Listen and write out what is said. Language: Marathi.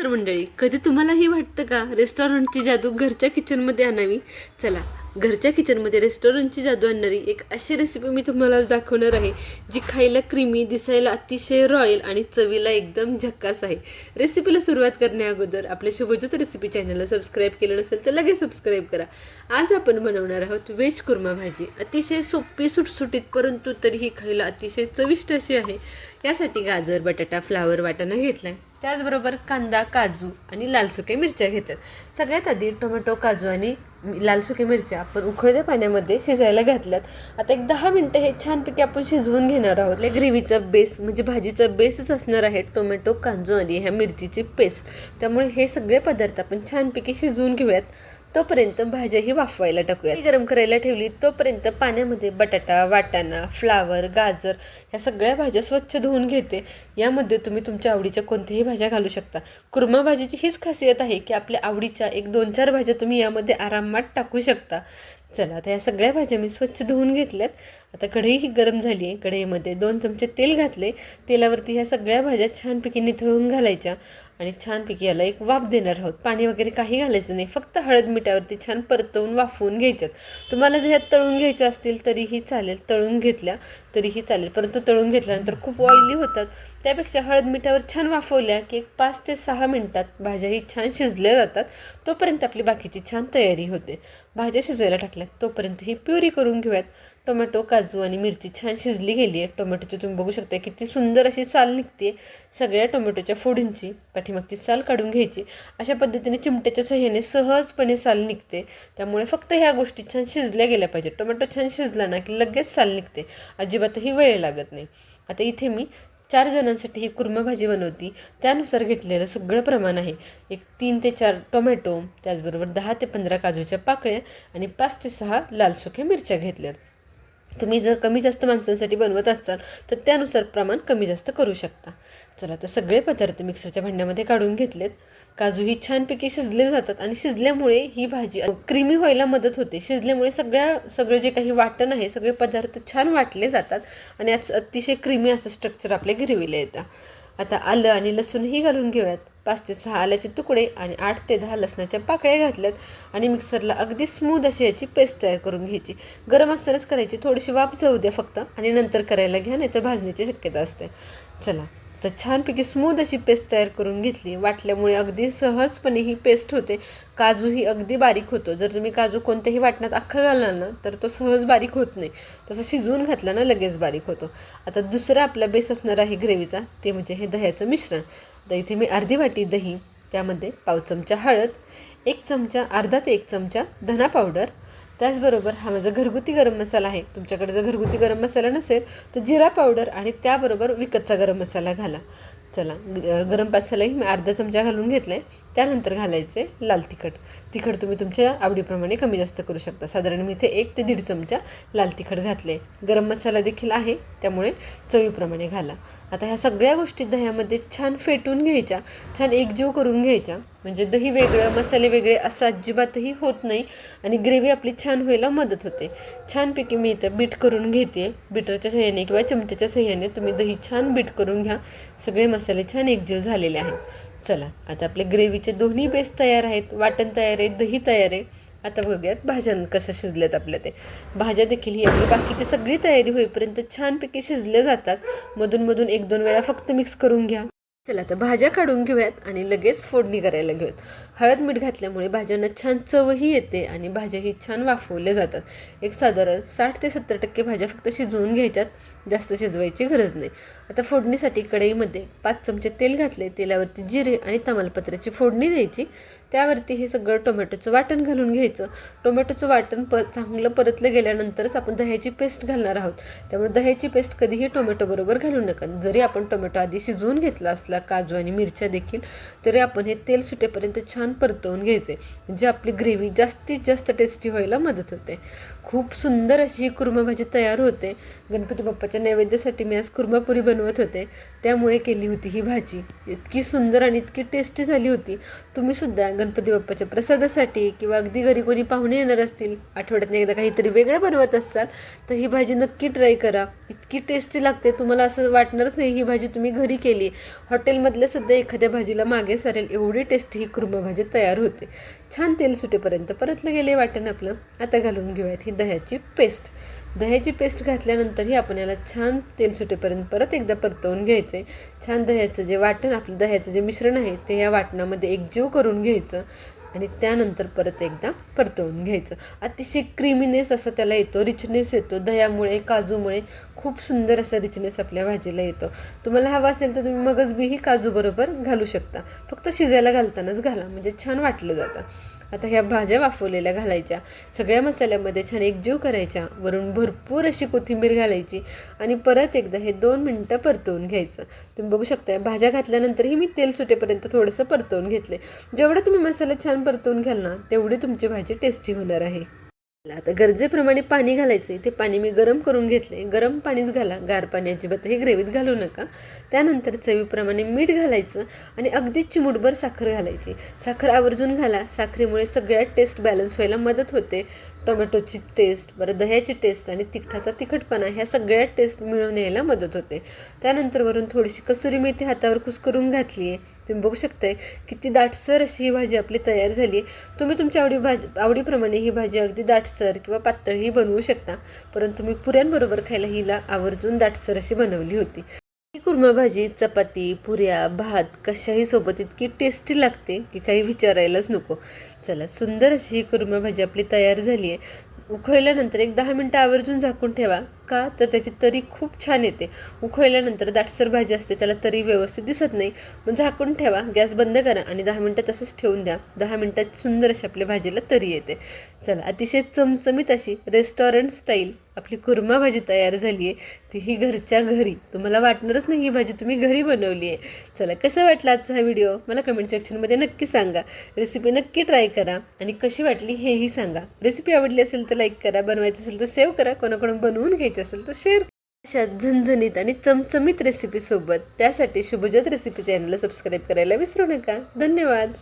तर मंडळी कधी तुम्हालाही वाटतं का रेस्टॉरंटची जादू घरच्या किचनमध्ये आणावी? चला घरच्या किचनमध्ये रेस्टॉरंटची जादू आणणारी एक अशी रेसिपी मी तुम्हाला दाखवणार आहे जी खायला क्रीमी दिसायला अतिशय रॉयल आणि चवीला एकदम झक्कास आहे. रेसिपीला सुरुवात करण्या अगोदर आपल्या शुभज्योत रेसिपी चॅनलला सबस्क्राईब केलं नसेल तर लगेच सबस्क्राईब करा. आज आपण बनवणार आहोत व्हेज कुर्मा भाजी. अतिशय सोपी सुटसुटीत परंतु तरीही खायला अतिशय चविष्ट अशी आहे. यासाठी गाजर बटाटा फ्लावर वाटाणा घेतला आहे त्याचबरोबर कांदा काजू आणि लाल सुके मिरच्या घेतात. सगळ्यात आधी टोमॅटो काजू आणि लाल सुके मिरच्या आपण उकळत्या पाण्यामध्ये शिजायला घातल्यात. आता एक दहा मिनटं हे छानपैकी आपण शिजवून घेणार आहोत. आपल्या ग्रेव्हीचा बेस म्हणजे भाजीचा बेसच असणार आहे टोमॅटो काजू आणि ह्या मिरचीची पेस्ट त्यामुळे हे सगळे पदार्थ आपण छानपैकी शिजवून घेऊयात. तोपर्यंत भाज्याही वाफवायला टाकूया गरम करायला ठेवली तोपर्यंत पाण्यामध्ये बटाटा वाटाणा फ्लावर गाजर ह्या सगळ्या भाज्या स्वच्छ धुवून घेते. यामध्ये तुम्ही तुमच्या आवडीच्या कोणत्याही भाज्या घालू शकता. कुर्मा भाजीची हीच खासियत आहे की आपल्या आवडीच्या एक दोन चार भाज्या तुम्ही यामध्ये आरामात टाकू शकता. चला आता या सगळ्या भाज्या मी स्वच्छ धुवून घेतल्यात. आता कढई ही गरम झाली आहे. कढईमध्ये दोन चमचे तेल घातले. तेलावरती ह्या सगळ्या भाज्या छानपैकी निथळून घालायच्या. आणि छानपैकी याला एक वाफ देणार आहोत. पाणी वगैरे काही घालायचं नाही. फक्त हळद मिठावरती छान परतवून वाफवून घ्यायच्यात. तुम्हाला जे ह्यात तळून घ्यायचं असतील तरीही चालेल. तळून घेतल्या तरीही चालेल. परंतु तळून घेतल्यानंतर खूप ऑइली होतात. त्यापेक्षा हळद मिठावर छान वाफवल्या की एक पाच ते सहा मिनटात भाज्याही छान शिजल्या जातात. तोपर्यंत आपली बाकीची छान तयारी होते. भाज्या शिजायला टाकल्यात. तोपर्यंत ही प्युरी करून घेऊयात. टोमॅटो काजू आणि मिरची छान शिजली गेली आहे टोमॅटोची तुम्ही बघू शकता किती सुंदर अशी साल निघते सगळ्या टोमॅटोच्या फोडींची पाठीमागची साल काढून घ्यायची. अशा पद्धतीने चिमट्याच्या सहाय्याने सहजपणे साल निघते. त्यामुळे फक्त ह्या गोष्टी छान शिजल्या गेल्या पाहिजेत. टोमॅटो छान शिजला ना की लगेच साल निघते. अजिबातही वेळ लागत नाही. आता इथे मी चार जणांसाठी ही कुर्मा भाजी बनवती. त्यानुसार घेतलेलं सगळं प्रमाण आहे. एक तीन ते चार टोमॅटो त्याचबरोबर दहा ते पंधरा काजूच्या पाकळ्या आणि पाच ते सहा लाल सुक्या मिरच्या घेतल्यात. तुम्ही जर कमी जास्त माणसांसाठी बनवत असाल तर त्यानुसार प्रमाण कमी जास्त करू शकता. चला तर सगळे पदार्थ मिक्सरच्या भांड्यामध्ये काढून घेतलेत. काजू ही छानपैकी शिजले जातात आणि शिजल्यामुळे ही भाजी क्रीमी व्हायला मदत होते. शिजल्यामुळे सगळ्या सगळं जे काही वाटण आहे सगळे पदार्थ छान वाटले जातात आणि आज अतिशय क्रीमी असं स्ट्रक्चर आपल्या गिरविलं येतं. आता आलं आणि लसूणही घालून घेऊयात. पाच ते सहा आल्याचे तुकडे आणि आठ ते दहा लसणाच्या पाकळ्या घातल्यात आणि मिक्सरला अगदी स्मूद अशी याची पेस्ट तयार करून घ्यायची. गरम असतानाच करायची. थोडीशी वाफ जाऊ द्या फक्त आणि नंतर करायला घ्या नाही तर भाजण्याची शक्यता असते. चला. तर छानपैकी स्मूद अशी पेस्ट तयार करून घेतली. वाटल्यामुळे अगदी सहजपणे ही पेस्ट होते. काजू ही अगदी बारीक होतो. जर तुम्ही काजू कोणत्याही वाटण्यात अख्खा घालणार ना तर तो सहज बारीक होत नाही. तसं शिजवून घातला ना लगेच बारीक होतो. आता दुसरा आपला बेस असणार आहे ग्रेव्हीचा. ते म्हणजे हे दह्याचं मिश्रण. तर इथे मी अर्धी वाटी दही त्यामध्ये पाव चमचा हळद एक चमचा अर्धा ते एक चमचा धना पावडर त्याचबरोबर हा माझा घरगुती गरम मसाला आहे. तुमच्याकडे जर घरगुती गरम मसाला नसेल तर जिरा पावडर आणि त्याबरोबर विकतचा गरम मसाला घाला. चला ग- गरम मसालाही मी अर्धा चमचा घालून घेतला आहे त्यानंतर घालायचे लाल तिखट. तिखट तुम्ही तुमच्या आवडीप्रमाणे कमी जास्त करू शकता. साधारण मी इथे एक ते दीड चमचा लाल तिखट घातले. गरम मसाला देखील आहे त्यामुळे चवीप्रमाणे घाला. आता ह्या सगळ्या गोष्टी दह्यामध्ये छान फेटून घ्यायच्या छान एकजीव करून घ्यायच्या. म्हणजे दही वेगळं मसाले वेगळे असं अजिबातही होत नाही आणि ग्रेव्ही आपली छान व्हायला मदत होते. छानपैकी मी इथं बीट करून घेते. बीटरच्या सहाय्याने किंवा चमच्याच्या सहाय्याने तुम्ही दही छान बीट करून घ्या. सगळे मसाले छान एकजीव झालेले आहेत. चला आता आपले ग्रेव्हीचे दोन्ही बेस तयार आहेत. वाटण तयार आहे दही तयार आहे. आता बघूयात भाज्या कसं शिजल्यात आपल्या ते. भाज्या देखील ही आपली बाकीची सगळी तयारी होईपर्यंत छानपैकी शिजल्या जातात. मधून मधून एक दोन वेळा फक्त मिक्स करून घ्या. चला तर भाज्या काढून घेऊयात आणि लगेच फोडणी करायला घेऊयात. हळद मीठ घातल्यामुळे भाज्यांना छान चवही येते आणि भाज्याही छान वाफवल्या जातात. एक साधारण साठ ते सत्तर टक्के भाज्या फक्त शिजवून घ्यायच्यात जास्त शिजवायची गरज नाही. आता फोडणीसाठी कढईमध्ये पाच चमचे तेल घातले तेलावरती जिरे आणि तमालपत्राची फोडणी द्यायची. त्यावरती हे सगळं टोमॅटोचं वाटण घालून घ्यायचं. टोमॅटोचं वाटण प चांगलं परतलं गेल्यानंतरच आपण दह्याची पेस्ट घालणार आहोत. त्यामुळे दह्याची पेस्ट कधीही टोमॅटोबरोबर घालू नका. जरी आपण टोमॅटो आधी शिजवून घेतला असला काजू आणि मिरच्या देखील तरी आपण हे तेल सुटेपर्यंत छान परतवून घ्यायचे. म्हणजे आपली ग्रेव्ही जास्तीत जास्त टेस्टी व्हायला मदत होते. खूप सुंदर अशी ही कुर्मा भाजी तयार होते. गणपती बाप्पाच्या नैवेद्यासाठी मी आज कुर्मापुरी बनवत होते. त्यामुळे केली होती ही भाजी. इतकी सुंदर आणि इतकी टेस्टी झाली होती. तुम्हीसुद्धा गणपती बाप्पाच्या प्रसादासाठी किंवा अगदी घरी कोणी पाहुणे येणार असतील आठवड्यातनं एकदा काहीतरी वेगळं बनवत असतात तर ही भाजी नक्की ट्राय करा. इतकी टेस्टी लागते तुम्हाला असं वाटणारच नाही ही भाजी तुम्ही घरी केली. हॉटेलमधल्या सुद्धा एखाद्या भाजीला मागे सरेल एवढी टेस्टी ही कुर्मा भाजी तयार होते. छान तेल सुटेपर्यंत परतलं गेले वाटण आपलं. आता घालून घेऊयात ही दह्याची पेस्ट दह्याची पेस्ट घातल्यानंतरही आपण याला छान तेल सुटेपर्यंत परत एकदा परतवून घ्यायचं आहे छान दह्याचं जे वाटण आपलं दह्याचं जे मिश्रण आहे ते या वाटणामध्ये एकजीव करून घ्यायचं आणि त्यानंतर परत एकदा परतवून घ्यायचं. अतिशय क्रिमिनेस असा त्याला येतो रिचनेस येतो दह्यामुळे काजूमुळे खूप सुंदर असा रिचनेस आपल्या भाजीला येतो. तुम्हाला हवा असेल तर तुम्ही मगजबीही काजूबरोबर घालू शकता. फक्त शिजायला घालतानाच घाला म्हणजे छान वाटलं जातं. आता ह्या भाज्या वाफवलेल्या घालायच्या. सगळ्या मसाल्यामध्ये छान एकजीव करायच्या. वरून भरपूर अशी कोथिंबीर घालायची आणि परत एकदा हे दोन मिनटं परतवून घ्यायचं. तुम्ही बघू शकता भाज्या घातल्यानंतरही मी तेल सुटेपर्यंत थोडंसं परतवून घेतले जेवढं तुम्ही मसाला छान परतवून घ्याल ना तेवढी तुमची भाजी टेस्टी होणार आहे. आता गरजेप्रमाणे पाणी घालायचं ते पाणी मी गरम करून घेतले गरम पाणीच घाला. गार पाणी अजिबात हे ग्रेव्हीत घालू नका. त्यानंतर चवीप्रमाणे मीठ घालायचं आणि अगदी चिमूटभर साखर घालायची. साखर आवर्जून घाला. साखरेमुळे सगळ्यात टेस्ट बॅलन्स व्हायला मदत होते. टोमॅटोची टेस्ट बरं दह्याची टेस्ट आणि तिखटाचा तिखटपणा ह्या सगळ्या टेस्ट मिळून यायला मदत होते. त्यानंतर वरून थोडीशी कसुरी मेथी हातावर कुस्करून घातली आहे. तुम्ही बघू शकताय किती दाटसर अशी ही भाजी आपली तयार झाली आहे. तुम्ही तुमच्या आवडी भाजी आवडीप्रमाणे ही भाजी अगदी दाटसर किंवा पातळही बनवू शकता. परंतु मी पुऱ्यांबरोबर खायला हिला आवर्जून दाटसर अशी बनवली होती. ही कुर्मा भाजी चपाती पुऱ्या भात कशाही सोबत इतकी टेस्टी लागते की काही विचारायलाच नको. चला सुंदर अशी ही कुर्मा भाजी आपली तयार झाली आहे. उकळल्यानंतर एक दहा मिनटं आवर्जून झाकून ठेवा. का? तर त्याची तरी खूप छान येते. उकळल्यानंतर दाटसर भाजी असते त्याला तरी व्यवस्थित दिसत नाही. मग झाकून ठेवा गॅस बंद करा आणि दहा मिनटं तसंच ठेवून द्या. दहा मिनटात सुंदर अशी आपल्या भाजीला तरी येते. चला अतिशय चमचमीत अशी रेस्टॉरंट स्टाईल आपली कुर्मा भाजी तयार झाली आहे. ती ही घरच्या घरी. तुम्हाला वाटणारच नाही ही भाजी तुम्ही घरी बनवली आहे. चला कसं वाटलं आजचा हा व्हिडिओ? मला कमेंट सेक्शनमध्ये नक्की सांगा. रेसिपी नक्की ट्राय करा आणि कशी वाटली हेही सांगा. रेसिपी आवडली असेल तर लाईक करा बनवायची असेल तर सेव्ह करा. कोणाकडून बनवून घ्यायची असेल तर शेअर अशा झणझणीत आणि चमचमीत रेसिपीसोबत त्यासाठी शुभज्योत रेसिपी चॅनलला सबस्क्राईब करायला विसरू नका. धन्यवाद.